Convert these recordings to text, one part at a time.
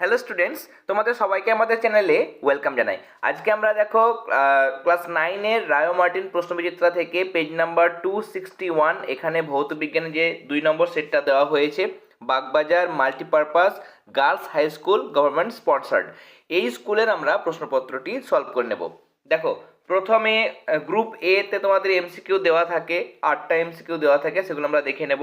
Hello students, তোমাদের সবাইকে আমাদের চ্যানেলে ওয়েলকাম জানাই। আজকে আমরা দেখো ক্লাস নাইনের রায়ো মার্টিন প্রশ্নবিচিত্রা থেকে page number two sixty one এখানে ভৌত বিজ্ঞানের যে দুই নম্বর সেটটা দেওয়া হয়েছে, Bagbazar multipurpose girls high school government sponsored. এই স্কুলের আমরা প্রশ্নপত্রটি সলভ করে নেব। দেখো, প্রথমে গ্রুপ এ তে তোমাদের এমসিকিউ দেওয়া থাকে, আটটা এমসিকিউ দেওয়া থাকে, সেগুলো আমরা দেখে নেব।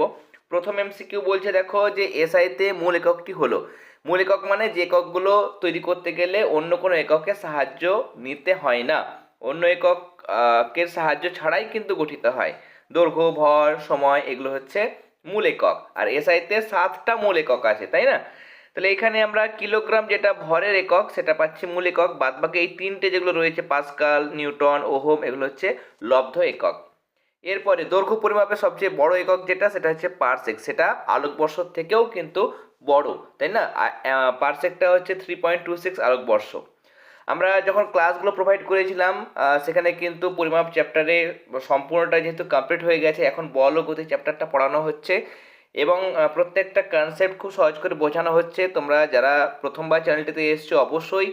প্রথম এমসিকিউ বলছে দেখো যে এসআইতে মূল এককটি হলো। মূল একক মানে যে এককগুলো তৈরি করতে গেলে অন্য কোনো এককের সাহায্য নিতে হয় না। অন্য একক আহ, কের সাহায্য ছাড়াই কিন্তু গঠিত হয়। দৈর্ঘ্য ভর সময় এগুলো হচ্ছে মূল একক। আর এসআইতে সাতটা মূল একক আছে তাই না? তাহলে এখানে আমরা কিলোগ্রাম যেটা ভরের একক সেটা পাচ্ছি মূল একক। বাদ বাকি এই তিনটে যেগুলো রয়েছে পাস্কাল নিউটন ওহম এগুলো হচ্ছে লব্ধ একক। এরপরে দৈর্ঘ্য পরিমাপের সবচেয়ে বড় একক যেটা সেটা হচ্ছে পার্সেক সেটা আলোকবর্ষ থেকেও কিন্তু বড়, তাই না? পারসেকটা হচ্ছে থ্রি পয়েন্ট টু সিক্স আলোকবর্ষ আমরা যখন ক্লাসগুলো প্রোভাইড করেছিলাম সেখানে কিন্তু পরিমাপ চ্যাপ্টারে সম্পূর্ণটা যেহেতু কমপ্লিট হয়ে গেছে, এখন বল গতি চ্যাপ্টারটা পড়ানো হচ্ছে এবং প্রত্যেকটা কনসেপ্ট খুব সহজ করে বোঝানো হচ্ছে। তোমরা যারা প্রথমবার চ্যানেলটিতে এসছো, অবশ্যই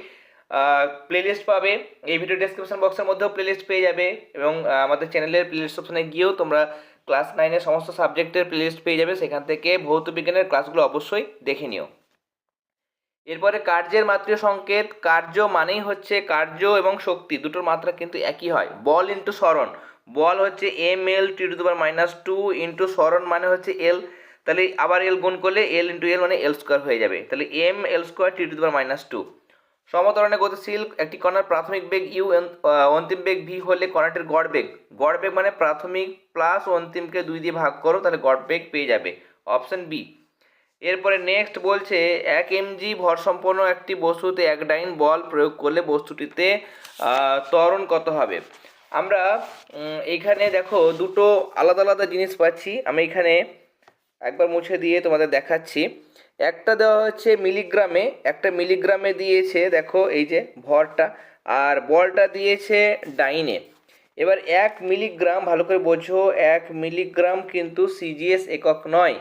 প্লেলিস্ট পাবে। এই ভিডিও ডেসক্রিপশন বক্সের মধ্যেও প্লেলিস্ট পেয়ে যাবে এবং আমাদের চ্যানেলের প্লেলিস্ট অপশনে গিয়েও তোমরা ক্লাস নাইনের সমস্ত সাবজেক্টের প্লেলিস্ট পেয়ে যাবে, সেখান থেকে ভৌত বিজ্ঞানের ক্লাসগুলো অবশ্যই দেখে নিও। এরপরে কার্যের মাত্রীয় সংকেত, কার্য মানেই হচ্ছে কার্য এবং শক্তি, দুটোর মাত্রা কিন্তু একই হয়। বল ইন্টু স্মরণ, বল হচ্ছে M L T to power minus two into স্মরণ মানে হচ্ছে এল তাহলে আবার এল গুণ করলে এল ইন্টু এল মানে এল স্কোয়ার হয়ে যাবে। তাহলে M L square T to power minus two সমতরণে গতিশীল একটি কণার প্রাথমিক বেগ ইউ অন্তিম বেগ ভি হলে কণাটির গড় বেগ। গড় বেগ মানে প্রাথমিক প্লাস অন্তিমকে দুই দিয়ে ভাগ করো তাহলে গড় বেগ পেয়ে যাবে। অপশন বি এরপরে নেক্সট বলছে এক এমজি ভরসম্পন্ন একটি বস্তুতে এক ডাইন বল প্রয়োগ করলে বস্তুটিতে ত্বরণ কত হবে? আমরা উম, এইখানে দেখো দুটো আলাদা আলাদা জিনিস পাচ্ছি। আমি এখানে একবার মুছে দিয়ে তোমাদের দেখাচ্ছি। একটা দেওয়া হচ্ছে মিলিগ্রামে, একটা মিলিগ্রামে দিয়েছে, দেখো এই যে ভরটা, আর বলটা দিয়েছে ডাইনে। এবার এক মিলিগ্রাম, ভালো করে বোঝো, এক মিলিগ্রাম কিন্তু সিজিএস একক নয়।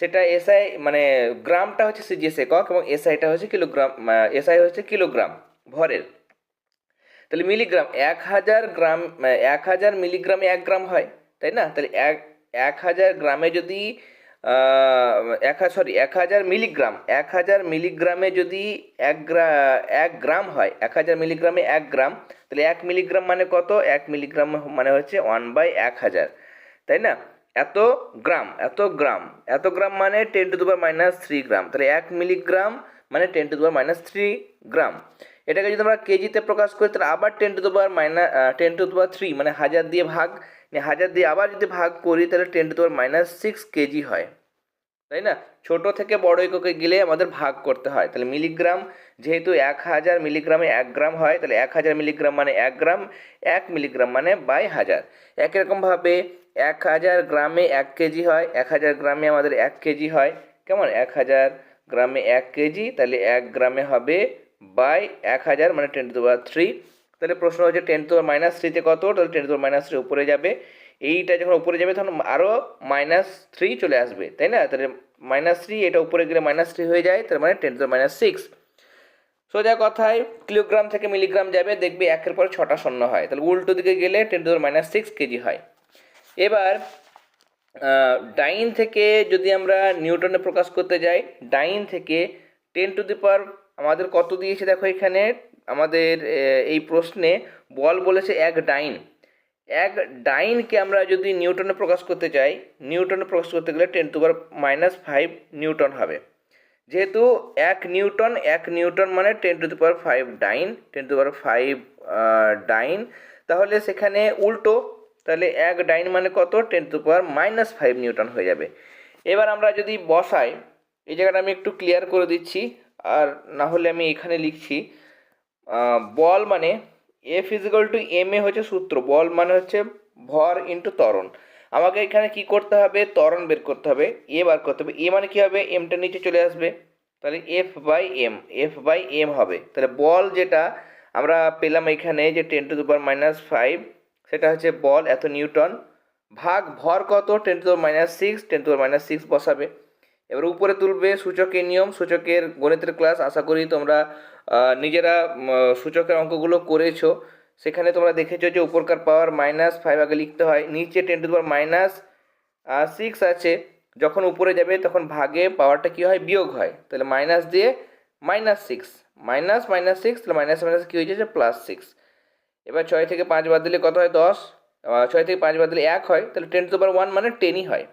সেটা এসআই মানে গ্রামটা হচ্ছে সিজিএস একক এবং এসআইটা হচ্ছে কিলোগ্রাম এসআই হচ্ছে কিলোগ্রাম ভরের। তাহলে মিলিগ্রাম, এক হাজার গ্রাম এক হাজার মিলিগ্রামে এক গ্রাম হয়, তাই না? তাহলে এক এক হাজার গ্রামে যদি এক সরি এক হাজার মিলিগ্রাম এক হাজার মিলিগ্রামে যদি এক গ্রা এক গ্রাম হয়, এক হাজার মিলিগ্রামে এক গ্রাম তাহলে এক মিলিগ্রাম মানে কত? এক মিলিগ্রাম মানে হচ্ছে ওয়ান বাই এক হাজার, তাই না? এত গ্রাম এত গ্রাম এত গ্রাম মানে টেন টু দুবার মাইনাস থ্রি গ্রাম তাহলে এক মিলিগ্রাম মানে টেন টু দুবার মাইনাস থ্রি গ্রাম এটাকে যদি আমরা কেজিতে প্রকাশ করি, তাহলে আবার টেন টু দুবার মাইনাস টেন টু দুবার থ্রি মানে হাজার দিয়ে ভাগ হাজার দিয়ে আবার যদি ভাগ করি, তাহলে ten to minus six KG হয়। তাই না? ছোট থেকে বড় এককে গেলে আমাদের ভাগ করতে হয়। তাহলে মিলিগ্রাম যেহেতু এক হাজার মিলিগ্রামে এক গ্রাম হয়, তাহলে এক হাজার মিলিগ্রাম মানে এক গ্রাম এক মিলিগ্রাম মানে বাই হাজার। একই রকমভাবে এক হাজার গ্রামে এক কেজি হয়, এক হাজার গ্রামে আমাদের এক কেজি হয়। কেমন? এক হাজার গ্রামে এক কেজি তাহলে এক গ্রামে হবে বাই এক হাজার মানে টেন টু পাওয়ার থ্রি তাহলে প্রশ্ন হচ্ছে টেন টু মাইনাস থ্রিতে কত? তাহলে টেন টু মাইনাস থ্রি উপরে যাবে। এইটা যখন উপরে যাবে, তখন আরও মাইনাস থ্রি চলে আসবে, তাই না? তাহলে মাইনাস থ্রি এটা উপরে গেলে মাইনাস থ্রি হয়ে যায়, তার মানে টেন টু মাইনাস সিক্স সোজা কথায় কিলোগ্রাম থেকে মিলিগ্রাম যাবে, দেখবে একের পর ছটা শূন্য হয়। তাহলে উল্টো দিকে গেলে ten to minus six KG হয়। এবার ডাইন থেকে যদি আমরা নিউটনে প্রকাশ করতে যাই, ডাইন থেকে টেন টু দি পাওয়ার আমাদের কত দিয়েছে দেখো এখানে? আমাদের এই প্রশ্নে বল বলেছে এক ডাইন। এক ডাইনকে আমরা যদি নিউটনে প্রকাশ করতে চাই, নিউটনে প্রকাশ করতে গেলে ten to power minus five newton হবে। যেহেতু এক নিউটন এক নিউটন মানে ten to the power five dyne, ten to power five dyne. তাহলে সেখানে উল্টো, তাহলে এক ডাইন মানে কত? Ten to power minus five newton হয়ে যাবে। এবার আমরা যদি বসাই, এই জায়গাটা আমি একটু ক্লিয়ার করে দিচ্ছি, আর না হলে আমি এখানে লিখছি বল মানে F equal to M A হচ্ছে সূত্র। বল মানে হচ্ছে ভর ইন্টু ত্বরণ। আমাকে এখানে কি করতে হবে? ত্বরণ বের করতে হবে। এ বার করতে হবে। এ মানে কি হবে? এমটা নিচে চলে আসবে। তাহলে F by M F by M হবে। তাহলে বল যেটা আমরা পেলাম এখানে যে টেন টু দুবার মাইনাস ফাইভ সেটা হচ্ছে বল এত নিউটন ভাগ ভর কত? Ten to minus six ten to minus six বসাবে। এবার উপরে তুলবে সূচকের নিয়ম। সূচকের গণিতের ক্লাস আশা করি তোমরা নিজেরা সূচকের অঙ্কগুলো করেছ, সেখানে তোমরা দেখেছ যে উপরকার পাওয়ার মাইনাস ফাইভ আগে লিখতে হয়, নিচে ten to power minus six আছে, যখন উপরে যাবে তখন ভাগে পাওয়ারটা কী হয়? বিয়োগ হয়, তাহলে মাইনাস দিয়ে minus six minus minus six তাহলে মাইনাস মাইনাস কী হয়েছে প্লাস সিক্স এবার ছয় থেকে পাঁচ বাদ দিলে কত হয়? দশ ছয় থেকে পাঁচ বাদ দিলে এক হয়, তাহলে টেন টু পাওয়ার ওয়ান মানে টেনই হয়,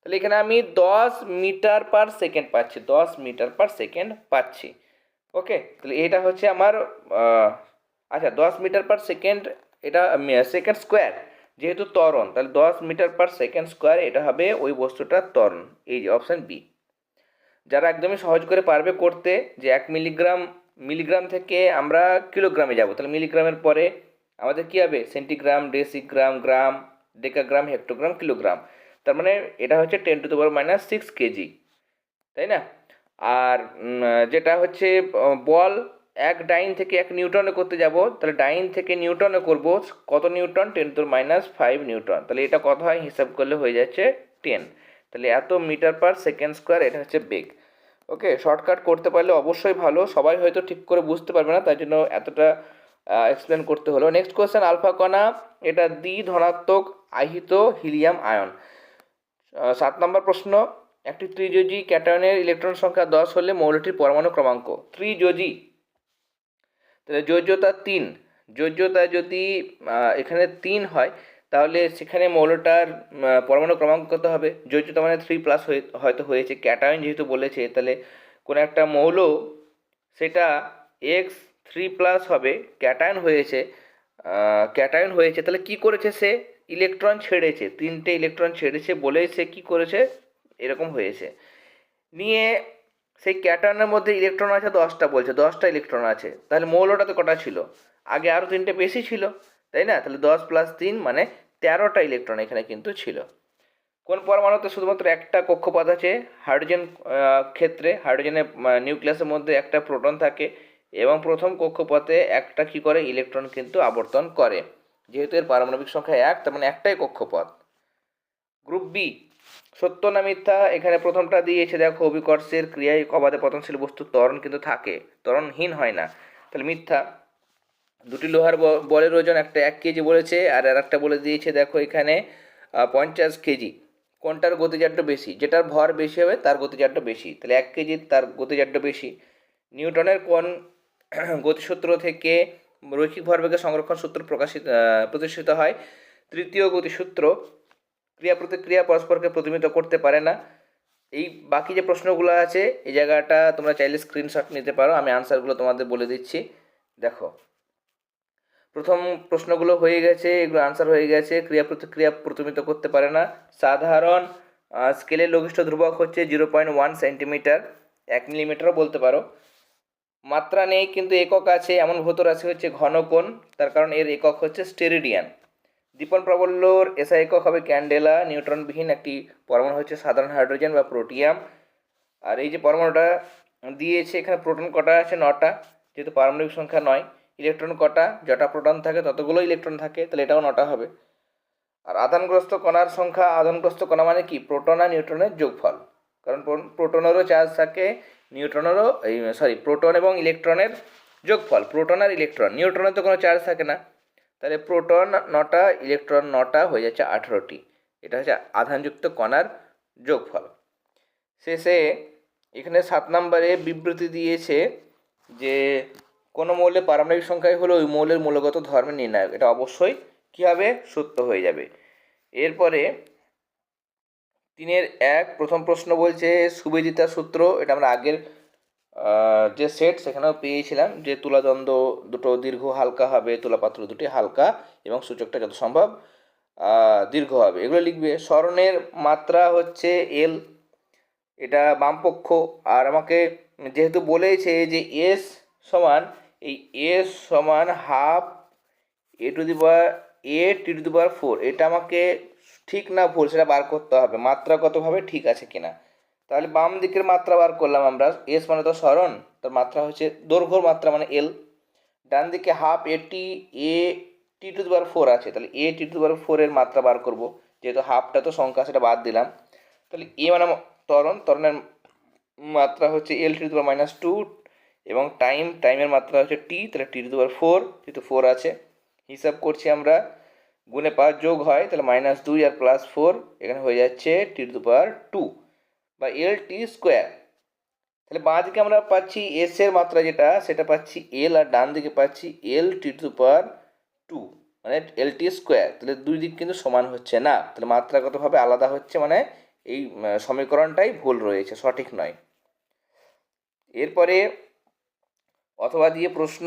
তাহলে এখানে আমি দশ মিটার পার সেকেন্ড পাচ্ছি, দশ মিটার পার সেকেন্ড পাচ্ছি ওকে, তাহলে এটা হচ্ছে আমার আচ্ছা দশ মিটার পার সেকেন্ড এটা সেকেন্ড স্কোয়ার যেহেতু ত্বরণ, তাহলে দশ মিটার পার সেকেন্ড স্কোয়ার এটা হবে ওই বস্তুটার ত্বরণ, এই যে অপশান বি যারা একদমই সহজ করে পারবে করতে, যে এক মিলিগ্রাম মিলিগ্রাম থেকে আমরা কিলোগ্রামে যাব, তাহলে মিলিগ্রামের পরে আমাদের কী হবে? Centigram decigram gram decagram hectogram kilogram তার মানে এটা হচ্ছে ten to the power minus six KG তাই না? আর যেটা হচ্ছে বল এক ডাইন থেকে এক নিউটনে করতে যাব, তাহলে ডাইন থেকে নিউটনে করব কত newton ten to minus five newton তাহলে এটা কত হয়? হিসাব করলে হয়ে যাচ্ছে টেন তাহলে এত মিটার পার সেকেন্ড স্কোয়ার, এটা হচ্ছে বেগ। ওকে, শর্টকাট করতে পারলে অবশ্যই ভালো। সবাই হয়তো ঠিক করে বুঝতে পারবে না, তাই জন্য এতটা এক্সপ্লেন করতে হলো। নেক্সট কোয়েশ্চেন আলফা কণা, এটা দ্বি ধনাত্মক আহিত হিলিয়াম আয়ন। সাত নম্বর প্রশ্ন একটি ত্রিযোজী ক্যাটায়নের ইলেকট্রন সংখ্যা দশ হলে মৌলটির পরমাণু ক্রমাঙ্ক। ত্রিযোজী তাহলে যোজ্যতা তিন। যোজ্যতা যদি এখানে তিন হয়, তাহলে সেখানে মৌলটার পরমাণু ক্রমাঙ্ক কত হবে? যোজ্যতা মানে থ্রি প্লাস হয়তো হয়েছে। ক্যাটায়ন যেহেতু বলেছে, তাহলে কোনো একটা মৌল, সেটা এক্স থ্রি প্লাস হবে ক্যাটায়ন হয়েছে ক্যাটায়ন হয়েছে, তাহলে কি করেছে সে? ইলেকট্রন ছেড়েছে। তিনটে ইলেকট্রন ছেড়েছে বলেই সে কী করেছে? এরকম হয়েছে। নিয়ে সেই ক্যাটার্নের মধ্যে ইলেকট্রন আছে দশটা বলছে, দশটা ইলেকট্রন আছে। তাহলে মৌলটাতে কটা ছিল? আগে আরও তিনটে বেশি ছিল, তাই না? তাহলে দশ প্লাস তিন মানে তেরোটা ইলেকট্রন এখানে কিন্তু ছিল। কোন পরমাণুতে শুধুমাত্র একটা কক্ষপথ আছে? হাইড্রোজেন ক্ষেত্রে হাইড্রোজেনের নিউক্লিয়াসের মধ্যে একটা প্রোটন থাকে এবং প্রথম কক্ষপথে একটা কি করে? ইলেকট্রন কিন্তু আবর্তন করে। যেহেতু এর পারমাণবিক সংখ্যা এক, তার মানে একটাই কক্ষপথ। গ্রুপ বি সত্য না মিথ্যা? এখানে প্রথমটা দিয়েছে, দেখো, অভিকর্ষের ক্রিয়ায় অবাধে পতনশীল বস্তু ত্বরণ কিন্তু থাকে। ত্বরণহীন হয় না। তাহলে মিথ্যা। দুটি লোহার বলের ওজন একটা এক কেজি বলেছে, আর আর একটা বলে দিয়েছে, দেখো, এখানে পঞ্চাশ কেজি। কোনটার গতিজাড্য বেশি? যেটার ভর বেশি হবে, তার গতিজাড্য বেশি। তাহলে এক কেজি তার গতিজাড্য বেশি। নিউটনের কোন গতিসূত্র থেকে রৈখিক ভরবেগের সংরক্ষণ সূত্র প্রকাশিত প্রতিষ্ঠিত হয়? তৃতীয় গতিসূত্র ক্রিয়া প্রতিক্রিয়া পরস্পরকে প্রতিমিত করতে পারে না। এই বাকি যে প্রশ্নগুলো আছে, এই জায়গাটা তোমরা চাইলে স্ক্রিনশট নিতে পারো। আমি আনসারগুলো তোমাদের বলে দিচ্ছি। দেখো, প্রথম প্রশ্নগুলো হয়ে গেছে, এগুলো আনসার হয়ে গেছে। ক্রিয়া প্রতিক্রিয়া প্রতিমিত করতে পারে না। সাধারণ স্কেলের লঘিষ্ঠ ধ্রুবক হচ্ছে জিরো পয়েন্ট ওয়ান সেন্টিমিটার এক মিলিমিটারও বলতে পারো। মাত্রা নেই, কিন্তু একক আছে। এমন ভৌত রাশি হচ্ছে ঘনকোণ। তার কারণ এর একক হচ্ছে স্টেরিডিয়ান দীপন প্রাবল্যর এসআই একক হবে ক্যান্ডেলা, নিউট্রনবিহীন একটি পরমাণু হচ্ছে সাধারণ হাইড্রোজেন বা প্রোটিয়াম। আর এই যে পরমাণুটা দিয়েছে, এখানে প্রোটন কটা আছে? নটা, যেহেতু পারমাণবিক সংখ্যা নয়। ইলেকট্রন কটা? যটা প্রোটন থাকে ততগুলো ইলেকট্রন থাকে, তাহলে এটাও নটা হবে। আর আধানগ্রস্ত কণার সংখ্যা, আধানগ্রস্ত কণা মানে কি? প্রোটন আর নিউট্রনের যোগফল। কারণ প্রো- প্রোটনেরও চার্জ থাকে, নিউট্রনেরও এই, সরি, প্রোটন এবং ইলেকট্রনের যোগফল, প্রোটন আর ইলেকট্রন। নিউট্রনের তো কোনো চার্জ থাকে না। তাহলে প্রোটন নটা, ইলেকট্রন নটা হয়ে যাচ্ছে আঠেরোটি। এটা হচ্ছে আধানযুক্ত কণার যোগফল। শেষে এখানে সাত নম্বরে বিবৃতি দিয়েছে যে কোনো মৌলের পারমাণবিক সংখ্যাই হলো ওই মৌলের মূলগত ধর্মের নির্ণায়ক। এটা অবশ্যই কী হবে? সত্য হয়ে যাবে। এরপরে তিনের এক প্রথম প্রশ্ন বলছে সুবেদিতা সূত্র, এটা আমরা আগের যে সেট সেখানেও পেয়েছিলাম, যে তুলাদ্বন্দ্ব দুটো দীর্ঘ হালকা হবে, তুলাপাত্র দুটি হালকা এবং সূচকটা যত সম্ভব দীর্ঘ হবে। এগুলো লিখবে স্মরণের মাত্রা হচ্ছে এল এটা বামপক্ষ, আর আমাকে যেহেতু বলেছে যে এস সমান, এই এস সমান half A to the power A T to the power four এটা আমাকে ঠিক না ভুল, সেটা বার করতে হবে। মাত্রাগতভাবে ঠিক আছে কিনা? তাহলে বাম দিকের মাত্রা বার করলাম আমরা। এস মানে তো স্মরণ তার মাত্রা হচ্ছে দৈর্ঘ্যর মাত্রা মানে এল ডান দিকে হাফ এটি এ টি টু দুবার ফোর আছে, তাহলে এ টি টু দি পাওয়ার ফোরের মাত্রা বার করব। যেহেতু হাফটা তো সংখ্যা সেটা বাদ দিলাম। তাহলে এ মানে ত্বরণ, ত্বরণের মাত্রা হচ্ছে L T to minus two এবং টাইম টাইমের মাত্রা হচ্ছে টি তাহলে টি টু দুবার ফোর যেহেতু ফোর আছে। হিসাব করছি আমরা, গুণে পাঁচ যোগ হয়, তাহলে মাইনাস দুই আর প্লাস ফোর এখানে হয়ে যাচ্ছে টি টু পাওয়ার টু বা এল টি স্কোয়ার তাহলে বাঁ দিকে আমরা পাচ্ছি এস এর মাত্রা যেটা, সেটা পাচ্ছি এল আর ডান দিকে পাচ্ছি এল টি টু পাওয়ার টু মানে এল টি স্কোয়ার তাহলে দুই দিক কিন্তু সমান হচ্ছে না, তাহলে মাত্রাগতভাবে আলাদা হচ্ছে মানে এই সমীকরণটাই ভুল রয়েছে, সঠিক নয়। এরপরে অথবা দিয়ে প্রশ্ন,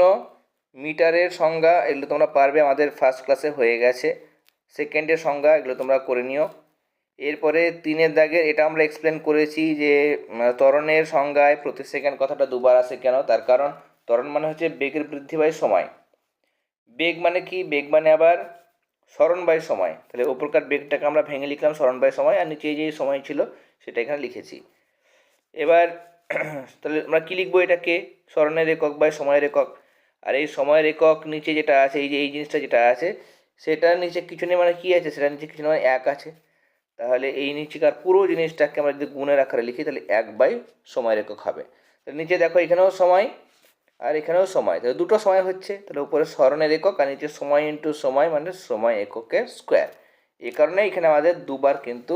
মিটারের সংজ্ঞা, এগুলো তোমরা পারবে, আমাদের ফার্স্ট ক্লাসে হয়ে গেছে। সেকেন্ডের সংজ্ঞা, এগুলো তোমরা করে নিও। এরপরে তিনের দাগের এটা আমরা এক্সপ্লেন করেছি যে ত্বরণের সংজ্ঞায় প্রতি সেকেন্ড কথাটা দুবার আসে কেন? তার কারণ ত্বরণ মানে হচ্ছে বেগের বৃদ্ধি বাই সময়। বেগ মানে কি? বেগ মানে আবার স্মরণ বাই সময়। তাহলে ওপরকার বেগটাকে আমরা ভেঙে লিখলাম স্মরণ বাই সময় আর নিচে যে সময় ছিল সেটা এখানে লিখেছি। এবার তাহলে আমরা কী লিখব এটাকে? স্মরণের একক বাই সময়ের একক। আর এই সময়ের একক নিচে যেটা আছে, এই যে এই জিনিসটা যেটা আছে, সেটার নিচে কিছু নেই মানে কী আছে? সেটার নিচে কিছু নেই মানে এক আছে। তাহলে এই নিচেকার পুরো জিনিসটাকে আমরা যদি গুণের আকারে লিখি, তাহলে এক বাই সময় একক হবে। তাহলে নিচে দেখো, এখানেও সময় আর এখানেও সময়। তাহলে দুটো সময় হচ্ছে, তাহলে উপরে স্মরণের একক আর নিচে সময় ইন্টু সময় মানে সময় এককের স্কোয়ার এ কারণে এখানে আমাদের দুবার কিন্তু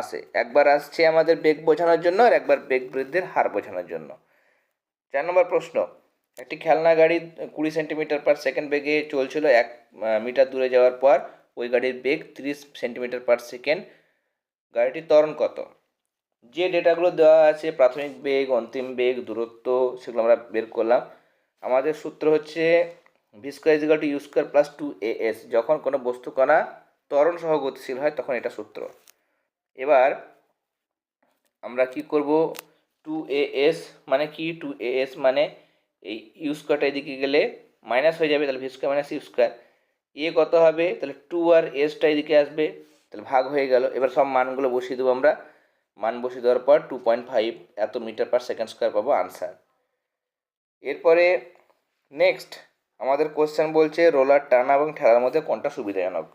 আসে। একবার আসছে আমাদের বেগ বোঝানোর জন্য আর একবার বেগ বৃদ্ধির হার বোঝানোর জন্য। চার নম্বর প্রশ্ন, একটি খেলনা গাড়ি কুড়ি সেন্টিমিটার পার সেকেন্ড বেগে চলছিল এক মিটার দূরে যাওয়ার পর, ওই গাড়ির বেগ তিরিশ সেন্টিমিটার পার সেকেন্ড গাড়িটির ত্বরণ কত? যে ডেটাগুলো দেওয়া আছে, প্রাথমিক বেগ, অন্তিম বেগ, দূরত্ব, সেগুলো আমরা বের করলাম। আমাদের সূত্র হচ্ছে V to U square plus two A S যখন কোনো বস্তু কণা ত্বরণ সহ গতিশীল হয়, তখন এটা সূত্র। এবার আমরা কি করব? টু এ এস মানে কি? টু এ এস মানে এই ইউ স্কোয়ারটা এদিকে গেলে মাইনাস হয়ে যাবে, তাহলে V square minus U square A কত হবে? তাহলে টু আর এসটা এদিকে আসবে। তাহলে ভাগ হয়ে গেল। এবার সব মানগুলো বসিয়ে দেবো আমরা। মান বসিয়ে দেওয়ার পর টু পয়েন্ট ফাইভ এত মিটার পার সেকেন্ড স্কোয়ার পাবো আনসার এরপরে নেক্সট আমাদের কোশ্চেন বলছে রোলার টানা এবং ঠেলার মধ্যে কোনটা সুবিধাজনক?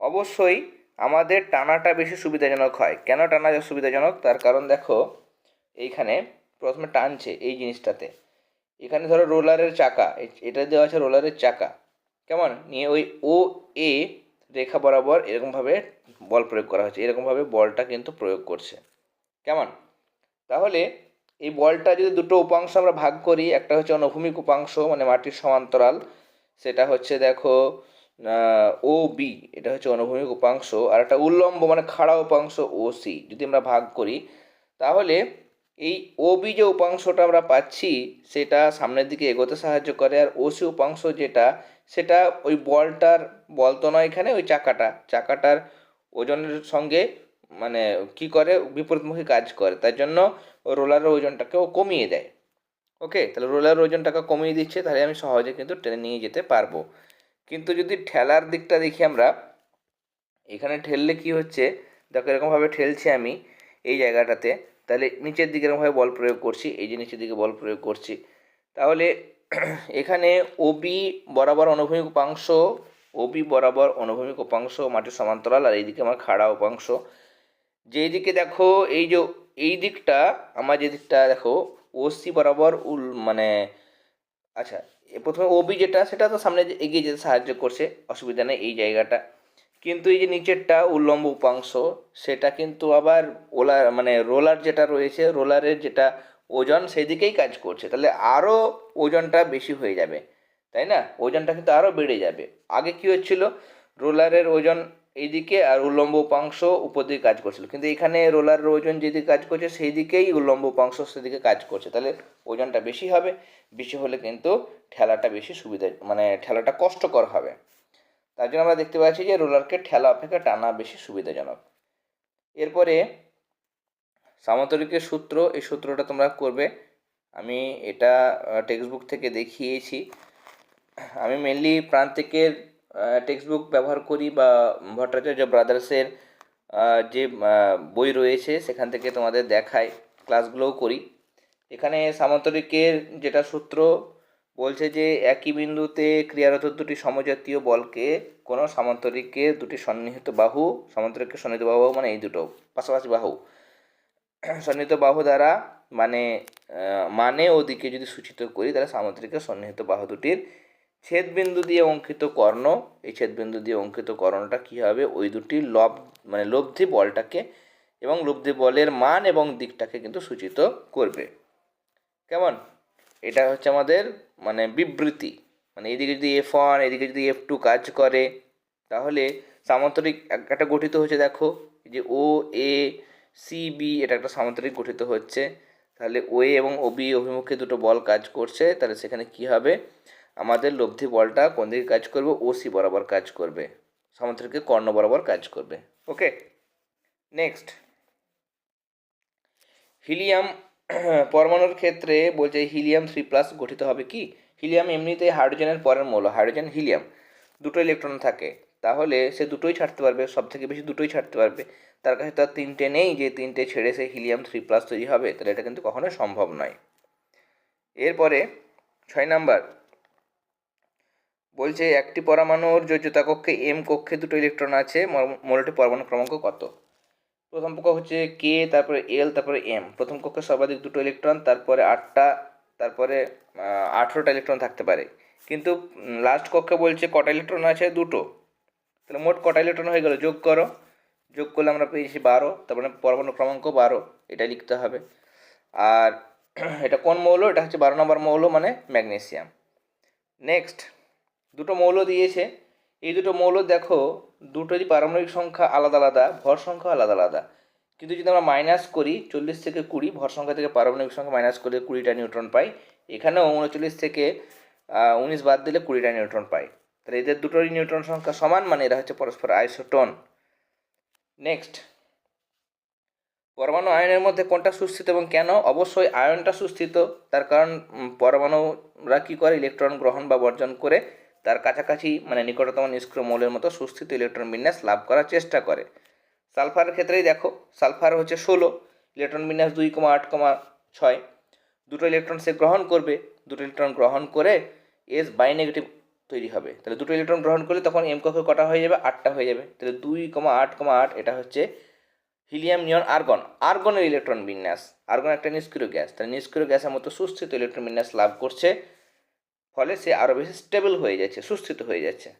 অবশ্যই আমাদের টানাটা বেশি সুবিধাজনক হয়। কেন টানা সুবিধাজনক? তার কারণ দেখো, এইখানে প্রথমে টানছে এই জিনিসটাতে। এখানে ধরো রোলারের চাকা এটা দেওয়া আছে রোলারের চাকা। কেমন? নিয়ে ওই ও এ রেখা বরাবর এরকমভাবে বল প্রয়োগ করা হচ্ছে এরকমভাবে বলটা কিন্তু প্রয়োগ করছে। কেমন? তাহলে এই বলটা যদি দুটো উপাংশ আমরা ভাগ করি, একটা হচ্ছে অনুভূমিক উপাংশ মানে মাটির সমান্তরাল, সেটা হচ্ছে দেখো ও বি এটা হচ্ছে অনুভূমিক উপাংশ, আর একটা উল্লম্ব মানে খাড়া উপাংশ ও সি যদি আমরা ভাগ করি, তাহলে এই ও বি যে উপাংশটা আমরা পাচ্ছি, সেটা সামনের দিকে এগোতে সাহায্য করে, আর ও সি উপাংশ যেটা সেটা ওই বলটার, বল তো নয় এখানে, ওই চাকাটা। চাকাটার ওজনের সঙ্গে মানে কি করে? বিপরীতমুখী কাজ করে। তার জন্য রোলারের ওজনটাকে ও কমিয়ে দেয়। ওকে? তাহলে রোলারের ওজনটাকে কমিয়ে দিচ্ছে, তাহলে আমি সহজে কিন্তু ট্রেনে নিয়ে যেতে পারব। কিন্তু যদি ঠেলার দিকটা দেখি আমরা, এখানে ঠেললে কি হচ্ছে? দেখো এরকমভাবে ঠেলছি আমি এই জায়গাটাতে। তাহলে নিচের দিকে এরকমভাবে বল প্রয়োগ করছি, এই যে নিচের দিকে বল প্রয়োগ করছি। তাহলে এখানে ওবি বরাবর অনুভূমিক উপাংশ ওবি বরাবর অনুভূমিক উপাংশ মাটির সমান্তরাল আর এইদিকে আমার খাড়া উপাংশ। যেই দিকে দেখো, এই যে এই দিকটা আমার যে দিকটা দেখো ওসি বরাবর উল মানে আচ্ছা প্রথমে ওবি যেটা, সেটা তো সামনে এগিয়ে যেতে সাহায্য করছে, অসুবিধা নেই এই জায়গাটা। কিন্তু এই যে নিচেরটা উল্লম্ব উপাংশ, সেটা কিন্তু আবার ওলার মানে রোলার যেটা রয়েছে রোলারের যেটা ওজন সেই দিকেই কাজ করছে। তাহলে আরও ওজনটা বেশি হয়ে যাবে, তাই না? ওজনটা কিন্তু আরও বেড়ে যাবে। আগে কি হচ্ছিল? রোলারের ওজন এইদিকে আর উল্লম্ব উপাংশ উপর দিকে কাজ করছিল। কিন্তু এখানে রোলারের ওজন যেদিকে কাজ করছে সেই দিকেই উল্লম্ব উপাংশ সেদিকে কাজ করছে। তাহলে ওজনটা বেশি হবে, বেশি হলে কিন্তু ঠেলাটা বেশি সুবিধা মানে ঠেলাটা কষ্টকর হবে। তার জন্য আমরা দেখতে পাচ্ছি যে রোলারকে ঠেলা অপেক্ষা টানা বেশি সুবিধাজনক। এরপরে সামান্তরিকের সূত্র, এই সূত্রটা তোমরা করবে। আমি এটা টেক্সট বুক থেকে দেখিয়েছি। আমি মেনলি প্রান্তিকের টেক্সট বুক ব্যবহার করি বা ভট্টাচার্য ব্রাদার্সের যে বই রয়েছে, সেখান থেকে তোমাদের দেখাই ক্লাসগুলোও করি। এখানে সামান্তরিকের যেটা সূত্র বলছে যে, একই বিন্দুতে ক্রিয়ারত দুটি সমজাতীয় বলকে, কোনো সামান্তরিকের দুটি সন্নিহিত বাহু, সামান্তরিকের সন্নিহিত বাহু মানে এই দুটো, পাশাপাশি বাহু। সন্নিহিত বাহু দ্বারা মানে মানে ওদিকে যদি সূচিত করি, তাহলে সামুদ্রিকের সন্নিহিত বাহু দুটির ছেদবিন্দু দিয়ে অঙ্কিত কর্ণ, এই ছেদবিন্দু দিয়ে অঙ্কিত কর্ণটা কী হবে? ওই দুটি লব মানে লব্ধি বলটাকে এবং লব্ধি বলের মান এবং দিকটাকে কিন্তু সূচিত করবে। কেমন? এটা হচ্ছে আমাদের মানে বিবৃতি। মানে এদিকে যদি এফ ওয়ান এদিকে যদি এফ টু কাজ করে, তাহলে সামান্তরিক একটা গঠিত হচ্ছে দেখো যে ও এ সি বি এটা একটা সামান্তরিক গঠিত হচ্ছে। তাহলে ওয়ে এবং ওবি অভিমুখে দুটো বল কাজ করছে, তাহলে সেখানে কি হবে? আমাদের লব্ধি বলটা কোন দিকে কাজ করবে? ও সি বরাবর কাজ করবে। সামান্তরিকের কর্ণ বরাবর কাজ করবে। ওকে নেক্সট হিলিয়াম, পরমাণুর ক্ষেত্রে বলছে হিলিয়াম থ্রি প্লাস গঠিত হবে কি? হিলিয়াম এমনিতেই হাইড্রোজেনের পরের মৌল, হাইড্রোজেন হিলিয়াম। দুটো ইলেকট্রন থাকে। তাহলে সে দুটোই ছাড়তে পারবে সব থেকে বেশি দুটোই ছাড়তে পারবে। তার কাছে তো আর তিনটে নেই, যে তিনটে ছেড়ে সে হিলিয়াম থ্রি প্লাস তৈরি হবে, তাহলে এটা কিন্তু কখনোই সম্ভব নয়। এরপরে ছয় নাম্বার, বলছে একটি পরমাণুর যোজ্যতা কক্ষে এম কক্ষে দুটো ইলেকট্রন আছে মৌলটি পরমাণু ক্রমাঙ্ক কত? প্রথম পক্ষ হচ্ছে কে তারপরে এল তারপরে এম প্রথম কক্ষে সর্বাধিক দুটো ইলেকট্রন, তারপরে আটটা, তারপরে আঠেরোটা ইলেকট্রন থাকতে পারে। কিন্তু লাস্ট কক্ষে বলছে কটা ইলেকট্রন আছে? দুটো। তাহলে মোট কটা ইলেকট্রন হয়ে গেল? যোগ করো। যোগ করলে আমরা পেয়েছি বারো, তারপরে পরমাণু ক্রমাঙ্ক বারো এটা লিখতে হবে। আর এটা কোন মৌল? এটা হচ্ছে বারো নম্বর মৌল মানে ম্যাগনেসিয়াম। নেক্সট দুটো মৌল দিয়েছে। এই দুটো মৌল দেখো, দুটোরই পারমাণবিক সংখ্যা আলাদা আলাদা, ভর সংখ্যা আলাদা আলাদা। কিন্তু যদি আমরা মাইনাস করি, চল্লিশ থেকে কুড়ি, ভর সংখ্যা থেকে পারমাণবিক সংখ্যা মাইনাস করলে কুড়িটা নিউট্রন পাই। এখানেও উনচল্লিশ থেকে উনিশ বাদ দিলে কুড়িটা নিউট্রন পাই। তাহলে এদের দুটোরই নিউট্রন সংখ্যা সমান মানে এরা হচ্ছে পরস্পর আইসোটন নেক্সট পরমাণু আয়নের মধ্যে কোনটা সুস্থিত এবং কেন? অবশ্যই আয়নটা সুস্থিত। তার কারণ পরমাণুরা কী করে? ইলেকট্রন গ্রহণ বা বর্জন করে তার কাছাকাছি মানে নিকটতম নিষ্ক্রিয় মৌলের মতো সুস্থিত ইলেকট্রন বিন্যাস লাভ করার চেষ্টা করে। সালফারের ক্ষেত্রেই দেখো, সালফার হচ্ছে ষোলো, ইলেকট্রন বিন্যাস দুই কমা আট কমা ছয়। দুটো ইলেকট্রন সে গ্রহণ করবে। দুটো ইলেকট্রন গ্রহণ করে এস বাই নেগেটিভ তৈরি হবে। তাহলে দুটো ইলেকট্রন গ্রহণ করলে তখন এম কক্ষে কটা হয়ে যাবে? আটটা হয়ে যাবে। তাহলে দুই কমা আট কমা আট, এটা হচ্ছে হিলিয়াম নিয়ন আর্গন আর্গনের ইলেকট্রন বিন্যাস। আর্গন একটা নিষ্ক্রিয় গ্যাস। তাহলে নিষ্ক্রিয় গ্যাসের মতো সুস্থিত ইলেকট্রন বিন্যাস লাভ করছে। ফলে সে আরও বেশি স্টেবল হয়ে যাচ্ছে, সুস্থিত হয়ে যাচ্ছে।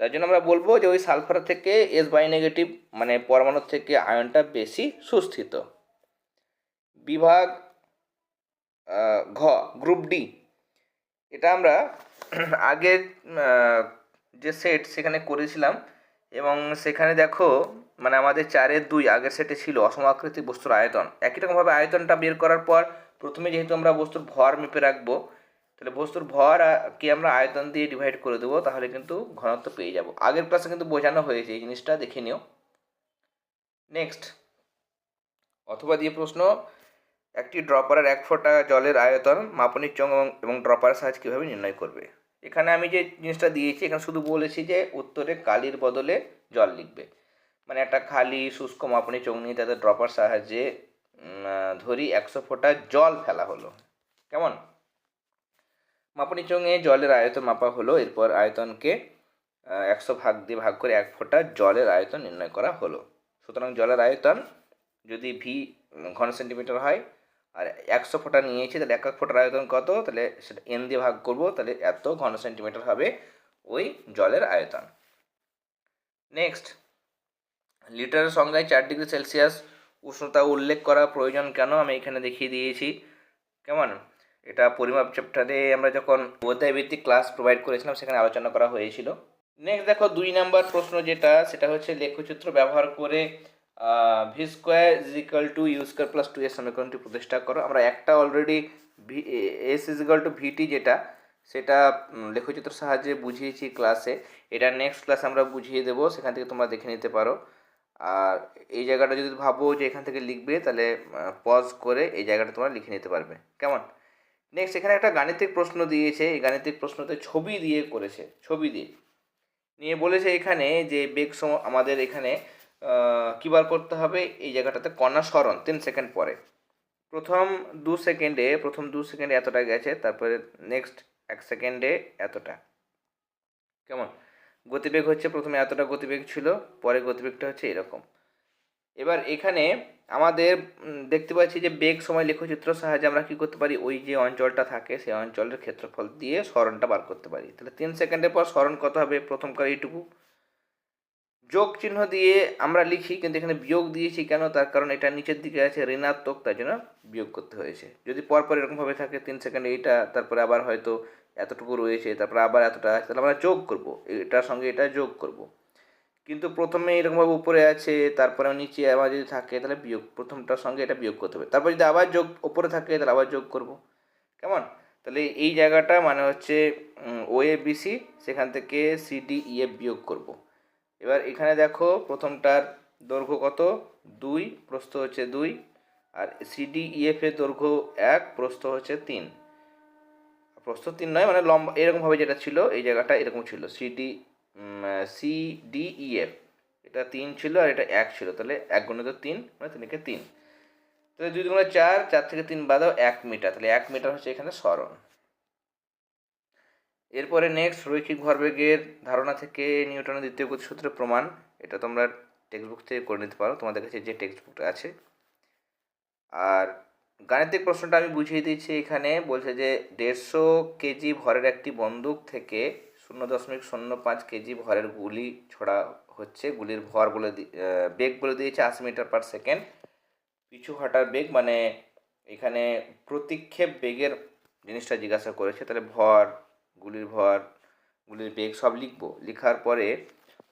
তার জন্য আমরা বলব যে ওই সালফার থেকে এস বাই নেগেটিভ মানে পরমাণুর থেকে আয়নটা বেশি সুস্থিত। বিভাগ ঘ গ্রুপ ডি এটা আমরা আগের যে সেট সেখানে করেছিলাম এবং সেখানে দেখো মানে আমাদের চারের দুই আগের সেটে ছিল অসমাকৃতি বস্তুর আয়তন। একই রকমভাবে আয়তনটা বের করার পর প্রথমে যেহেতু আমরা বস্তুর ভর মেপে রাখব, তাহলে বস্তুর ভর কে আমরা আয়তন দিয়ে ডিভাইড করে দেবো, তাহলে কিন্তু ঘনত্ব পেয়ে যাব। আগের ক্লাসে কিন্তু বোঝানো হয়েছে এই জিনিসটা, দেখে নিও। নেক্সট অথবা দিয়ে প্রশ্ন একটি ড্রপারের এক ফোঁটা জলের আয়তন মাপনিক চং এবং- ড্রপারের সাহায্যে কীভাবে নির্ণয় করবে? এখানে আমি যে জিনিসটা দিয়েছি, এখানে শুধু বলেছি যে উত্তরে কালির বদলে জল লিখবে। মানে একটা খালি শুষ্ক মাপনি চোখ নিয়ে তাদের ড্রপার সাহায্যে ধরি একশো ফোঁটা জল ফেলা হলো। কেমন? মাপনি চোঙে জলের আয়তন মাপা হলো, এরপর আয়তনকে একশো ভাগ দিয়ে ভাগ করে এক ফোঁটা জলের আয়তন নির্ণয় করা হলো। সুতরাং জলের আয়তন যদি ভি ঘন সেন্টিমিটার হয় আর একশো ফোঁটা নিয়েছি, তাহলে এক এক ফোঁটার আয়তন কত? তাহলে সেটা এন দিয়ে ভাগ করব, তাহলে এত ঘন সেন্টিমিটার হবে ওই জলের আয়তন। নেক্সট লিটারের সংজ্ঞায় চার ডিগ্রি সেলসিয়াস উষ্ণতা উল্লেখ করা প্রয়োজন কেন? আমি এখানে দেখিয়ে দিয়েছি। কেমন? এটা পরিমাপ চ্যাপ্টারে আমরা যখন অধ্যায়ভিত্তিক ক্লাস প্রোভাইড করেছিলাম, সেখানে আলোচনা করা হয়েছিল। নেক্সট দেখো, দুই নাম্বার প্রশ্ন যেটা, সেটা হচ্ছে লেখচিত্র ব্যবহার করে V square equal to U square plus two এর সমীকরণটি প্রতিষ্ঠা করো। আমরা একটা already V S equal to VT যেটা, সেটা লেখচিত্র সাহায্যে বুঝিয়েছি ক্লাসে এটা নেক্সট ক্লাসে আমরা বুঝিয়ে দেবো, সেখান থেকে তোমরা দেখে নিতে পারো। আর এই জায়গাটা যদি ভাবো যে এখান থেকে লিখবে, তাহলে পজ করে এই জায়গাটা তোমরা লিখে নিতে পারবে। কেমন? নেক্সট এখানে একটা গাণিতিক প্রশ্ন দিয়েছে। এই গাণিতিক প্রশ্নতে ছবি দিয়ে করেছে, ছবি দিয়ে। নিয়ে বলেছে এখানে যে বেগ সম আমাদের এখানে কি বার করতে হবে? এই জায়গাটাতে কণা সরণ, তিন সেকেন্ড পরে। প্রথম দু সেকেন্ডে, প্রথম দু সেকেন্ডে এতটা গেছে, তারপরে নেক্সট এক সেকেন্ডে এতটা। কেমন? গতিবেগ হচ্ছে প্রথমে এতটা গতিবেগ ছিল, পরে গতিবেগটা হচ্ছে এরকম। এবার এখানে আমাদের দেখতে পাচ্ছি যে বেগ সময় লেখচিত্র সাহায্যে আমরা কী করতে পারি? ওই যে অঞ্চলটা থাকে, সেই অঞ্চলের ক্ষেত্রফল দিয়ে স্মরণটা বার করতে পারি। তাহলে তিন সেকেন্ডের পর স্মরণ কত হবে? প্রথমকার এইটুকু। যোগ চিহ্ন দিয়ে আমরা লিখি, কিন্তু এখানে বিয়োগ দিয়েছি কেন? তার কারণ এটা নিচের দিকে আছে ঋণাত্মক, তার জন্য বিয়োগ করতে হয়েছে। যদি পরপর এরকমভাবে থাকে, তিন সেকেন্ড এইটা তারপরে আবার হয়তো এতটুকু রয়েছে, তারপরে আবার এতটা আছে, তাহলে আমরা যোগ করব। এটার সঙ্গে এটা যোগ করব। কিন্তু প্রথমে এরকমভাবে উপরে আছে, তারপরে নিচে আবার যদি থাকে, তাহলে বিয়োগ, প্রথমটার সঙ্গে এটা বিয়োগ করতে হবে। তারপর যদি আবার যোগ, উপরে থাকে, তাহলে আবার যোগ করব। কেমন? তাহলে এই জায়গাটা মানে হচ্ছে ও এ বিসি সেখান থেকে সিডি ই এফ বিয়োগ করব। এবার এখানে দেখো প্রথমটার দৈর্ঘ্য কত? দুই, প্রস্থ হচ্ছে দুই। আর সিডি ইএফ এর দৈর্ঘ্য এক, প্রস্থ হচ্ছে তিন। প্রস্থ তিন নয় মানে লম্বা, এরকমভাবে যেটা ছিল, এই জায়গাটা এরকম ছিল। সিডি সি ডি ইএফ এটা তিন ছিল আর এটা এক ছিল। তাহলে এক গুণিত তিন মানে তিনকে তিন। তাহলে দুই দুগুণে চার চার থেকে তিন বাদাও এক মিটার। তাহলে এক মিটার হচ্ছে এখানে সরণ এরপরে নেক্সট রৈখিক ভরবেগের ধারণা থেকে নিউটনের দ্বিতীয় গতিসূত্রের প্রমাণ। এটা তোমরা টেক্সট বুক থেকে করে নিতে পারো। তোমাদের কাছে যে টেক্সট বুকটা আছে। আর গাণিতিক প্রশ্নটা আমি বুঝিয়ে দিচ্ছি এখানে। বলছে যে দেড়শো কেজি ভরের একটি বন্দুক থেকে শূন্য দশমিক শূন্য পাঁচ কেজি ভরের গুলি ছোড়া হচ্ছে। গুলির ভর বলে বেগ বলে দিয়েছে আশি মিটার পার সেকেন্ড। পিছু হটার বেগ মানে এখানে প্রতিক্ষেপ বেগের জিনিসটা জিজ্ঞাসা করেছে। তাহলে ভর গুলির ভর, গুলির বেগ সব লিখব। লেখার পরে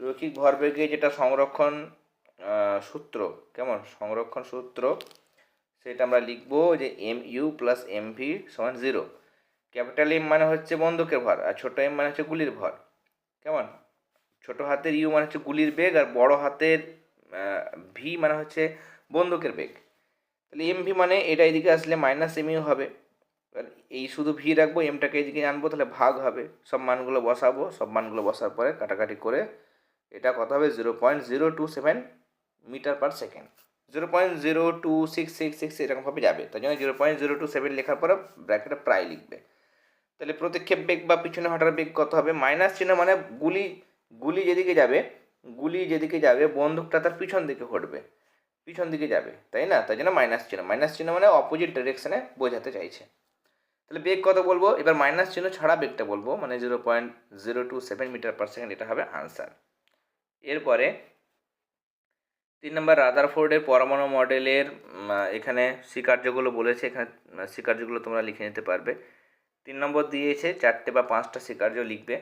রৈখিক ভরবেগে যেটা সংরক্ষণ সূত্র, কেমন? সংরক্ষণ সূত্র, সেটা আমরা লিখব যে M U plus M V সমান জিরো ক্যাপিটাল এম মানে হচ্ছে বন্দুকের ভর আর ছোটো এম মানে হচ্ছে গুলির ভর। কেমন? ছোট হাতের ইউ মানে হচ্ছে গুলির বেগ আর বড় হাতের ভি মানে হচ্ছে বন্দুকের বেগ। তাহলে এম ভি মানে এটা এদিকে আসলে মাইনাস এম ইউ হবে। এই শুধু ভি রাখব এমটাকে এদিকে আনব, তাহলে ভাগ হবে। সব মানগুলো বসাবো, সব মানগুলো বসার পরে কাটাকাটি করে এটা কত হবে? Zero point zero two seven metre per second zero point zero two six six six এরকমভাবে যাবে। তাই জন্য zero point zero two seven লেখার পরে ব্র্যাকেটে প্রায় লিখবে। তাহলে প্রতিক্ষেপ বেগ বা পিছনে হটার বেগ কত হবে? মাইনাস চিহ্ন মানে গুলি গুলি যেদিকে যাবে, গুলি যেদিকে যাবে, বন্দুকটা তার পিছন দিকে ঘটবে। পিছন দিকে যাবে, তাই না? তাই জন্য মাইনাস চিহ্ন। মাইনাস চিহ্ন মানে অপোজিট ডিরেকশনে বোঝাতে চাইছে। তাহলে বেগ কত বলব? এবার মাইনাস চিহ্ন ছাড়া বেগটা বলব মানে zero point zero two seven metre per second এটা হবে আনসার এরপরে তিন নম্বর রাদারফোর্ডের পরমাণু মডেলের এখানে স্বীকার্যগুলো বলেছে, এখানে স্বীকার্যগুলো তোমরা লিখে নিতে পারবে। তিন নম্বর দিয়েছে, চারটে বা পাঁচটা স্বীকার্য লিখবে।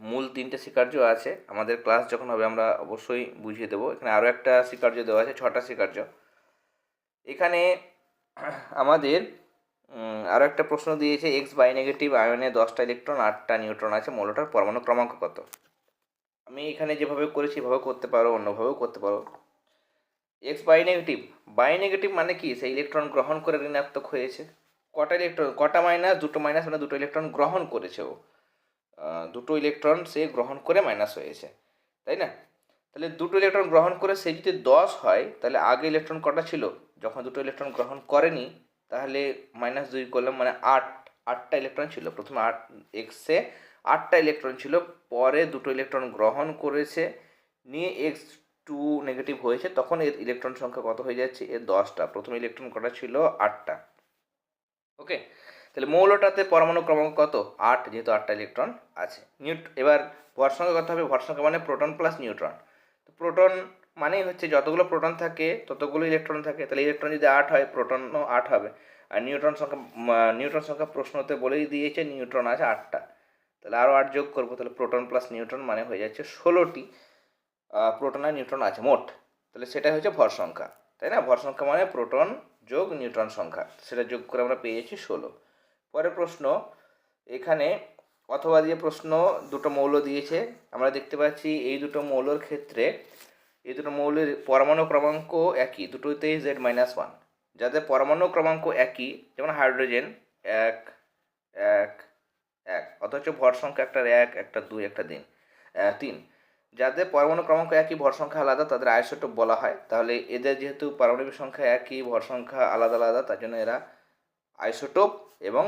মূল তিনটে স্বীকার্য আছে, আমাদের ক্লাস যখন হবে আমরা অবশ্যই বুঝিয়ে দেবো। এখানে আরও একটা স্বীকার্য দেওয়া আছে, ছটা স্বীকার্য এখানে আমাদের আরও একটা প্রশ্ন দিয়েছে এক্স বাই নেগেটিভ আয়নে দশটা ইলেকট্রন আটটা নিউট্রন আছে, মৌলটার পরমাণু ক্রমাঙ্ক কত? আমি এখানে যেভাবে করেছি, এভাবে করতে পারো, অন্যভাবেও করতে পারো। X by negative by negative মানে কি? সেই ইলেকট্রন গ্রহণ করে ঋণাত্মক হয়েছে। কটা ইলেকট্রন কটা মাইনাস দুটো মাইনাস মানে দুটো ইলেকট্রন গ্রহণ করেছে ও। দুটো ইলেকট্রন সে গ্রহণ করে মাইনাস হয়েছে, তাই না? তাহলে দুটো ইলেকট্রন গ্রহণ করে সে যদি দশ হয়, তাহলে আগে ইলেকট্রন কটা ছিল? যখন দুটো ইলেকট্রন গ্রহণ করেনি তাহলে মাইনাস দুই করলাম মানে আট, আটটা ইলেকট্রন ছিল। প্রথমে আট এক্সে আটটা ইলেকট্রন ছিল, পরে দুটো ইলেকট্রন গ্রহণ করেছে, নিয়ে এক্স টু নেগেটিভ হয়েছে, তখন এর ইলেকট্রন সংখ্যা কত হয়ে যাচ্ছে? এর দশটা। প্রথমে ইলেকট্রন কটা ছিল? আটটা। ওকে তাহলে মৌলটাতে পরমাণু ক্রমাঙ্ক কত? আট, যেহেতু আটটা ইলেকট্রন আছে। নিউট এবার ভর সংখ্যা কত হবে? ভর সংখ্যা মানে প্রোটন প্লাস নিউট্রন তো প্রোটন মানেই হচ্ছে যতগুলো প্রোটন থাকে, ততগুলো ইলেকট্রন থাকে। তাহলে ইলেকট্রন যদি আট হয় প্রোটনও আট হবে। আর নিউট্রন সংখ্যা নিউট্রন সংখ্যা প্রশ্নতে বলেই দিয়েছে নিউট্রন আছে আটটা। তাহলে আরও আট যোগ করব, তাহলে প্রোটন প্লাস নিউট্রন মানে হয়ে যাচ্ছে ষোলোটি প্রোটন আর নিউট্রন আছে, মোট। তাহলে সেটাই হচ্ছে ভর সংখ্যা, তাই না? ভর সংখ্যা মানে প্রোটন যোগ নিউট্রন সংখ্যা, সেটা যোগ করে আমরা পেয়ে যাচ্ছি ষোলো। পরের প্রশ্ন, এখানে অথবা দিয়ে প্রশ্ন দুটো মৌল দিয়েছে। আমরা দেখতে পাচ্ছি এই দুটো মৌলর ক্ষেত্রে এই দুটো মৌলের পরমাণু ক্রমাঙ্ক একই, দুটোতেই জেড মাইনাস ওয়ান যাদের পরমাণু ক্রমাঙ্ক একই, যেমন হাইড্রোজেন এক এক এক, অথচ ভর সংখ্যা একটা এক, একটা দুই, একটা দিন তিন। যাদের পরমাণু ক্রমাঙ্ক একই, ভর সংখ্যা আলাদা, তাদের আইসোটোপ বলা হয়। তাহলে এদের যেহেতু পারমাণবিক সংখ্যা একই, ভর সংখ্যা আলাদা আলাদা, তার জন্য এরা আইসোটোপ এবং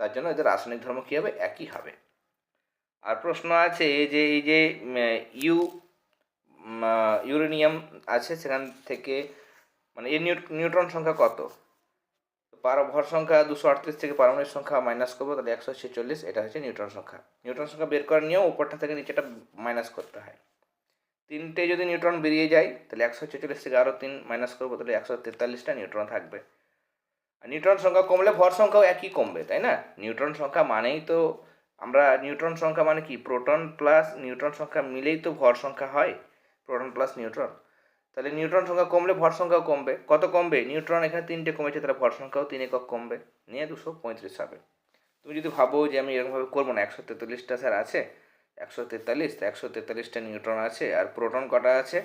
তার জন্য এদের রাসায়নিক ধর্ম কী হবে? একই হবে। আর প্রশ্ন আছে যে, এই যে ইউ ইউরেনিয়াম আছে, সেখান থেকে মানে এর নিউ- নিউট্রন সংখ্যা কত? পার ভর সংখ্যা দুশো আটত্রিশ থেকে পারমাণবিক সংখ্যা মাইনাস করব, তাহলে একশো ছেচল্লিশ, এটা হচ্ছে নিউট্রন সংখ্যা। নিউট্রন সংখ্যা বের করার নিয়েও উপরটা থেকে নিচেটা মাইনাস করতে হয়। তিনটে যদি নিউট্রন বেরিয়ে যায়, তাহলে একশো ছেচল্লিশ থেকে আরও তিন মাইনাস করব, তাহলে একশো তেতাল্লিশটা নিউট্রন থাকবে। আর নিউট্রন সংখ্যা কমলে ভর সংখ্যাও একই কমবে, তাই না? নিউট্রন সংখ্যা মানেই তো, আমরা নিউট্রন সংখ্যা মানে কি? প্রোটন প্লাস নিউট্রন সংখ্যা মিলেই তো ভর সংখ্যা হয়। প্রোটন প্লাস নিউট্রন তাহলে নিউট্রন সংখ্যা কমলে ভর সংখ্যাও কমবে। কত কমবে? নিউট্রন এখানে তিনটে কমেছে, তাহলে ভর সংখ্যাও তিন একক কমবে। নিয়ে দুশো পঁয়ত্রিশ হবে। তুমি যদি ভাবো যে আমি এরকমভাবে করব না, একশো তেতাল্লিশটা স্যার আছে। একশো তেতাল্লিশ, তো একশো তেতাল্লিশটা নিউট্রন আছে আর প্রোটন কটা আছে?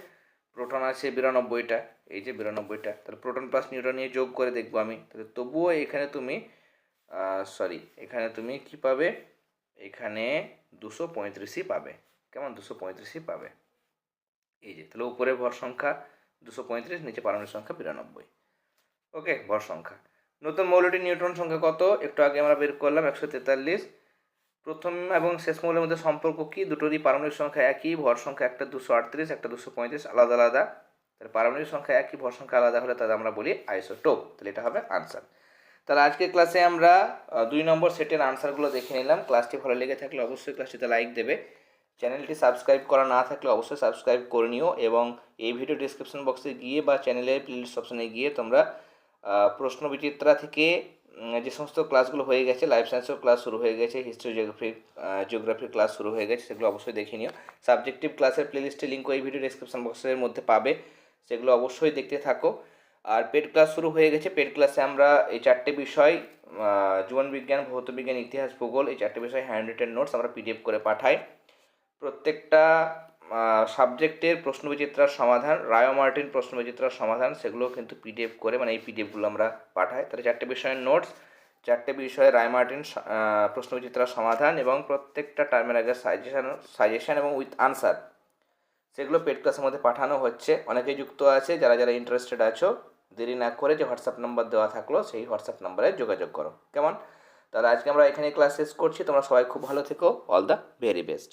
প্রোটন আছে বিরানব্বইটা। এই যে বিরানব্বইটা। তাহলে প্রোটন প্লাস নিউট্রন নিয়ে যোগ করে দেখব আমি। তাহলে তবুও এখানে তুমি সরি এখানে তুমি কি পাবে? এখানে দুশো পঁয়ত্রিশই পাবে। কেমন? দুশো পঁয়ত্রিশই পাবে। এই যে, তাহলে উপরে ভর সংখ্যা দুশো পঁয়ত্রিশ, নিচে পারমাণবিক সংখ্যা বিরানব্বই। ওকে, ভর সংখ্যা। নতুন মৌলটি নিউট্রন সংখ্যা কত? একটু আগে আমরা বের করলাম একশো তেতাল্লিশ। প্রথম এবং শেষ মৌলের মধ্যে সম্পর্ক কি? দুটোরই পারমাণবিক সংখ্যা একই, ভর সংখ্যা একটা দুশো আটত্রিশ, একটা দুশো পঁয়ত্রিশ, আলাদা আলাদা। তাহলে পারমাণবিক সংখ্যা একই, ভর সংখ্যা আলাদা হলে তাদের আমরা বলি আইসোটোপ। তাহলে এটা হবে আনসার। তাহলে আজকের ক্লাসে আমরা দুই নম্বর সেটের আনসারগুলো দেখে নিলাম। ক্লাসটি ভালো লেগে থাকলে অবশ্যই ক্লাসটিতে লাইক দেবে। চ্যানেলটি সাবস্ক্রাইব করা না থাকলে অবশ্যই সাবস্ক্রাইব করে নিও এবং এই ভিডিও ডিসক্রিপশন বক্সে গিয়ে বা চ্যানেলের প্লেলিস্ট অপশনে গিয়ে তোমরা প্রশ্ন বিচিত্রা থেকে যে সমস্ত ক্লাসগুলো হয়ে গেছে লাইফ সায়েন্সের ক্লাস শুরু হয়ে গেছে হিস্ট্রি জিওগ্রাফি জিওগ্রাফির ক্লাস শুরু হয়ে গেছে, সেগুলো অবশ্যই দেখে নিও। সাবজেক্টিভ ক্লাসের প্লেলিস্টের লিঙ্ক এই ভিডিও ডিসক্রিপশন বক্সের মধ্যে পাবে, সেগুলো অবশ্যই দেখতে থাকো। আর পেড ক্লাস শুরু হয়ে গেছে পেড ক্লাসে আমরা এই চারটে বিষয় জীবনবিজ্ঞান ভৌতবিজ্ঞান ইতিহাস, ভূগোল, এই চারটে বিষয় হ্যান্ড রিটেন নোটস আমরা পিডিএফ করে পাঠাই। প্রত্যেকটা সাবজেক্টের প্রশ্নবিচিত্রার সমাধান রায় মার্টিন প্রশ্নবিচিত্রার সমাধান সেগুলো কিন্তু পিডিএফ করে মানে এই পিডিএফগুলো আমরা পাঠাই। তাহলে চারটে বিষয়ের নোটস চারটে বিষয়ে রায় মার্টিন প্রশ্নবিচিত্রার সমাধান এবং প্রত্যেকটা টার্মের আগে সাজেশান সাজেশন এবং উইথ আনসার সেগুলো পেড ক্লাসের মধ্যে পাঠানো হচ্ছে। অনেকেই যুক্ত আছে, যারা যারা ইন্টারেস্টেড আছো, দেরি না করে যে হোয়াটসঅ্যাপ নাম্বার দেওয়া থাকল, সেই হোয়াটসঅ্যাপ নাম্বারে যোগাযোগ করো। কেমন? তাহলে আজকে আমরা এখানে ক্লাস শেষ করছি। তোমরা সবাই খুব ভালো থেকো। All the very best